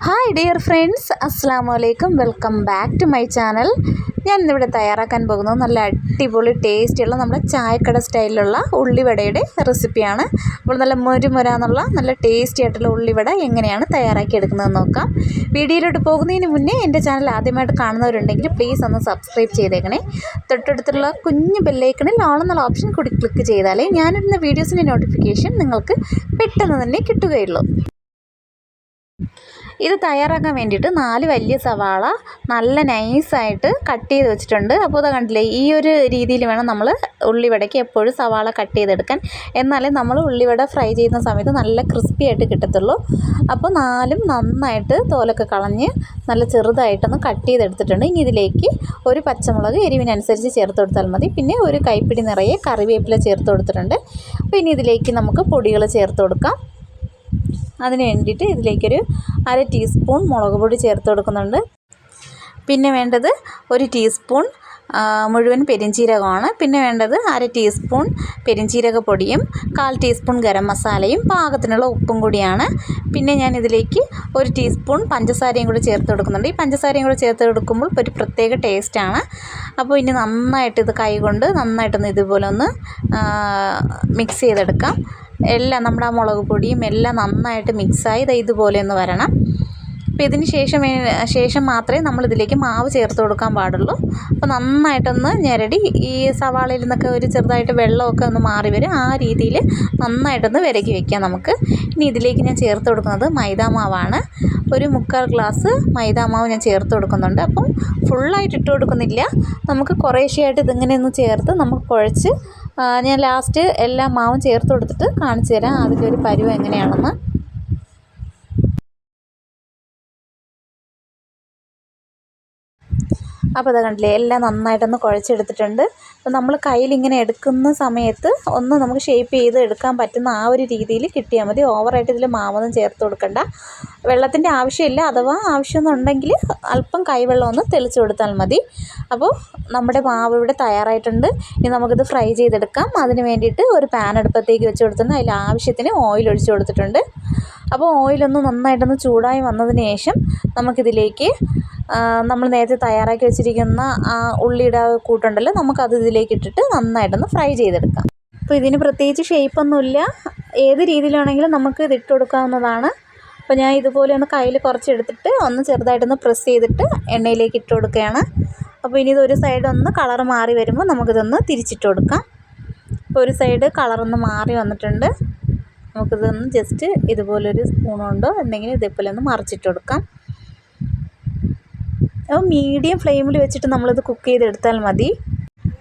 Hi dear friends അസ്സാം വലൈക്കും welcome back to my channel ഞാൻ ഇന്നിവിടെ തയ്യാറാക്കാൻ പോകുന്നത് നല്ല അടിപൊളി ടേസ്റ്റിയുള്ള നമ്മുടെ ചായക്കട സ്റ്റൈലിലുള്ള ഉള്ളിവടയുടെ റെസിപ്പിയാണ് അപ്പോൾ നല്ല മൊരുമൊരാന്നുള്ള നല്ല ടേസ്റ്റി ആയിട്ടുള്ള ഉള്ളിവട എങ്ങനെയാണ് തയ്യാറാക്കി എടുക്കുന്നതെന്ന് നോക്കാം. വീഡിയോയിലോട്ട് പോകുന്നതിന് മുന്നേ എന്റെ ചാനൽ ആദ്യമായിട്ട് കാണുന്നവരുണ്ടെങ്കിൽ പ്ലീസ് ഒന്ന് സബ്സ്ക്രൈബ് ചെയ്തേക്കണേ. തൊട്ടടുത്തുള്ള കുഞ്ഞു ബെല്ലൈക്കണിൽ ആളെന്നുള്ള ഓപ്ഷൻ കൂടി ക്ലിക്ക് ചെയ്താലേ ഞാനിടുന്ന വീഡിയോസിന്റെ നോട്ടിഫിക്കേഷൻ നിങ്ങൾക്ക് പെട്ടെന്ന് തന്നെ കിട്ടുകയുള്ളൂ. ഇത് തയ്യാറാക്കാൻ വേണ്ടിയിട്ട് നാല് വലിയ സവാള നല്ല നൈസായിട്ട് കട്ട് ചെയ്ത് വെച്ചിട്ടുണ്ട്. അപ്പോൾ അത് കണ്ടില്ലേ ഈ ഒരു രീതിയിൽ വേണം നമ്മൾ ഉള്ളിവടയ്ക്ക് എപ്പോഴും സവാള കട്ട് ചെയ്തെടുക്കാൻ. എന്നാലേ നമ്മൾ ഉള്ളിവട ഫ്രൈ ചെയ്യുന്ന സമയത്ത് നല്ല ക്രിസ്പി ആയിട്ട് കിട്ടത്തുള്ളൂ. അപ്പോൾ നാലും നന്നായിട്ട് തോലൊക്കെ കളഞ്ഞ് നല്ല ചെറുതായിട്ടൊന്ന് കട്ട് ചെയ്തെടുത്തിട്ടുണ്ട്. ഇനി ഇതിലേക്ക് ഒരു പച്ചമുളക് എരിവിനനുസരിച്ച് ചേർത്ത് കൊടുത്താൽ മതി. പിന്നെ ഒരു കൈപ്പിടി നിറയെ കറിവേപ്പില ചേർത്ത് കൊടുത്തിട്ടുണ്ട്. അപ്പോൾ ഇനി ഇതിലേക്ക് നമുക്ക് പൊടികൾ ചേർത്ത് കൊടുക്കാം. അതിന് വേണ്ടിയിട്ട് ഇതിലേക്കൊരു അര ടീസ്പൂൺ മുളക് പൊടി ചേർത്ത് കൊടുക്കുന്നുണ്ട്. പിന്നെ വേണ്ടത് ഒരു ടീസ്പൂൺ മുഴുവൻ പെരിഞ്ചീരകമാണ്. പിന്നെ വേണ്ടത് അര ടീസ്പൂൺ പെരിഞ്ചീരക പൊടിയും കാൽ ടീസ്പൂൺ ഗരം മസാലയും പാകത്തിനുള്ള ഉപ്പും കൂടിയാണ്. പിന്നെ ഞാൻ ഇതിലേക്ക് ഒരു ടീസ്പൂൺ പഞ്ചസാരയും കൂടി ചേർത്ത് കൊടുക്കുന്നുണ്ട്. ഈ പഞ്ചസാരയും കൂടി ചേർത്ത് കൊടുക്കുമ്പോൾ ഒരു പ്രത്യേക ടേസ്റ്റാണ്. അപ്പോൾ ഇനി നന്നായിട്ട് ഇത് കൈകൊണ്ട് നന്നായിട്ടൊന്ന് ഇതുപോലെ ഒന്ന് മിക്സ് ചെയ്തെടുക്കാം. എല്ലാം നമ്മുടെ ആ മുളക് പൊടിയും എല്ലാം നന്നായിട്ട് മിക്സായി ഇത് ഇതുപോലെ ഒന്ന് വരണം. അപ്പോൾ ഇതിന് ശേഷം ശേഷം മാത്രമേ നമ്മൾ ഇതിലേക്ക് മാവ് ചേർത്ത് കൊടുക്കാൻ പാടുള്ളൂ. അപ്പോൾ നന്നായിട്ടൊന്ന് ഞെരടി ഈ സവാളയിൽ നിന്നൊക്കെ ഒരു ചെറുതായിട്ട് വെള്ളമൊക്കെ ഒന്ന് മാറി വരും. ആ രീതിയിൽ നന്നായിട്ടൊന്ന് വിരകി വെക്കാം നമുക്ക്. ഇനി ഇതിലേക്ക് ഞാൻ ചേർത്ത് കൊടുക്കുന്നത് മൈദാമാവാണ് ഒരു മുക്കാൽ ഗ്ലാസ് മൈദാമാവ് ഞാൻ ചേർത്ത് കൊടുക്കുന്നുണ്ട്. അപ്പം ഫുള്ളായിട്ട് ഇട്ട് കൊടുക്കുന്നില്ല. നമുക്ക് കുറേശ്ശെയായിട്ട് ഇതിങ്ങനെ ഒന്ന് ചേർത്ത് നമുക്ക് കുഴച്ച് ഞാൻ ലാസ്റ്റ് എല്ലാ മാവും ചേർത്ത് കൊടുത്തിട്ട് കാണിച്ചു തരാം അതിന്റെ ഒരു പരുവം എങ്ങനെയാണെന്ന്. അപ്പോൾ അത് കണ്ടില്ലേ എല്ലാം നന്നായിട്ടൊന്ന് കുഴച്ചെടുത്തിട്ടുണ്ട്. അപ്പോൾ നമ്മൾ കയ്യിൽ ഇങ്ങനെ എടുക്കുന്ന സമയത്ത് ഒന്ന് നമുക്ക് ഷേപ്പ് ചെയ്ത് എടുക്കാൻ പറ്റുന്ന ആ ഒരു രീതിയിൽ കിട്ടിയാൽ മതി. ഓവറായിട്ട് ഇതിൽ മാവൊന്നും ചേർത്ത് കൊടുക്കണ്ട. വെള്ളത്തിന്റെ ആവശ്യമില്ല അഥവാ ആവശ്യമെന്നുണ്ടെങ്കിൽ അല്പം കൈവെള്ളം ഒന്ന് തെളിച്ച് കൊടുത്താൽ മതി. അപ്പോൾ നമ്മുടെ മാവ് ഇവിടെ തയ്യാറായിട്ടുണ്ട്. ഇനി നമുക്കിത് ഫ്രൈ ചെയ്തെടുക്കാം. അതിന് വേണ്ടിയിട്ട് ഒരു പാൻ അടുപ്പത്തേക്ക് വെച്ച് കൊടുത്തിട്ടുണ്ട്. അതിൽ ആവശ്യത്തിന് ഓയിൽ ഒഴിച്ച് കൊടുത്തിട്ടുണ്ട്. അപ്പോൾ ഓയിലൊന്ന് നന്നായിട്ടൊന്ന് ചൂടായി വന്നതിന് ശേഷം നമുക്കിതിലേക്ക് നമ്മൾ നേരത്തെ തയ്യാറാക്കി വെച്ചിരിക്കുന്ന ആ ഉള്ളിയുടെ കൂട്ടുണ്ടല്ലോ നമുക്കത് ഇതിലേക്ക് ഇട്ടിട്ട് നന്നായിട്ടൊന്ന് ഫ്രൈ ചെയ്തെടുക്കാം. അപ്പോൾ ഇതിന് പ്രത്യേകിച്ച് ഷേപ്പൊന്നുമില്ല ഏത് രീതിയിലാണെങ്കിലും നമുക്ക് ഇത് ഇട്ട് കൊടുക്കാവുന്നതാണ്. അപ്പോൾ ഞാൻ ഇതുപോലെ ഒന്ന് കയ്യിൽ കുറച്ചെടുത്തിട്ട് ഒന്ന് ചെറുതായിട്ടൊന്ന് പ്രസ് ചെയ്തിട്ട് എണ്ണയിലേക്ക് ഇട്ട് കൊടുക്കുകയാണ്. അപ്പോൾ ഇനി ഇതൊരു സൈഡ് ഒന്ന് കളർ മാറി വരുമ്പോൾ നമുക്കിതൊന്ന് തിരിച്ചിട്ട് കൊടുക്കാം. അപ്പോൾ ഒരു സൈഡ് കളറൊന്ന് മാറി വന്നിട്ടുണ്ട്. നമുക്കിതൊന്ന് ജസ്റ്റ് ഇതുപോലൊരു സ്പൂൺ എന്തെങ്കിലും ഇതേപോലെ ഒന്ന് മറിച്ചിട്ട് കൊടുക്കാം. അപ്പോൾ മീഡിയം ഫ്ലെയിമിൽ വെച്ചിട്ട് നമ്മളിത് കുക്ക് ചെയ്തെടുത്താൽ മതി.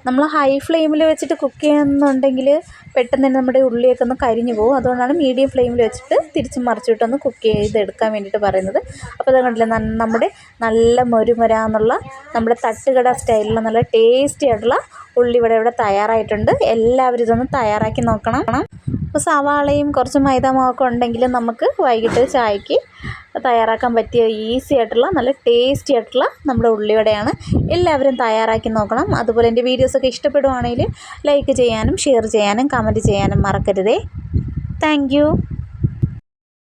നമ്മൾ ഹൈ ഫ്ലെയിമിൽ വെച്ചിട്ട് കുക്ക് ചെയ്യുന്നുണ്ടെങ്കിൽ പെട്ടെന്ന് തന്നെ നമ്മുടെ ഉള്ളിയൊക്കെ ഒന്ന് കരിഞ്ഞു പോകും. അതുകൊണ്ടാണ് മീഡിയം ഫ്ലെയിമിൽ വെച്ചിട്ട് തിരിച്ച് മറിച്ചിട്ടൊന്ന് കുക്ക് ചെയ്തെടുക്കാൻ വേണ്ടിയിട്ട് പറയുന്നത്. അപ്പോൾ അത് കണ്ടില്ല നമ്മുടെ നല്ല മൊരുമൊരാന്നുള്ള നമ്മുടെ തട്ടുകട സ്റ്റൈലിലുള്ള നല്ല ടേസ്റ്റി ആയിട്ടുള്ള ഉള്ളിവട ഇവിടെ തയ്യാറായിട്ടുണ്ട്. എല്ലാവരും ഇതൊന്ന് തയ്യാറാക്കി നോക്കണം. അപ്പോൾ സവാളയും കുറച്ച് മൈദാമാവൊക്കെ ഉണ്ടെങ്കിൽ നമുക്ക് വൈകിട്ട് ചായക്ക് തയ്യാറാക്കാൻ പറ്റിയ ഈസി ആയിട്ടുള്ള നല്ല ടേസ്റ്റി ആയിട്ടുള്ള നമ്മുടെ ഉള്ളിവടയാണ്. എല്ലാവരും തയ്യാറാക്കി നോക്കണം. അതുപോലെ എന്റെ വീഡിയോസൊക്കെ ഇഷ്ടപ്പെടുവാണെങ്കിൽ ലൈക്ക് ചെയ്യാനും ഷെയർ ചെയ്യാനും കമന്റ് ചെയ്യാനും മറക്കരുതേ. താങ്ക്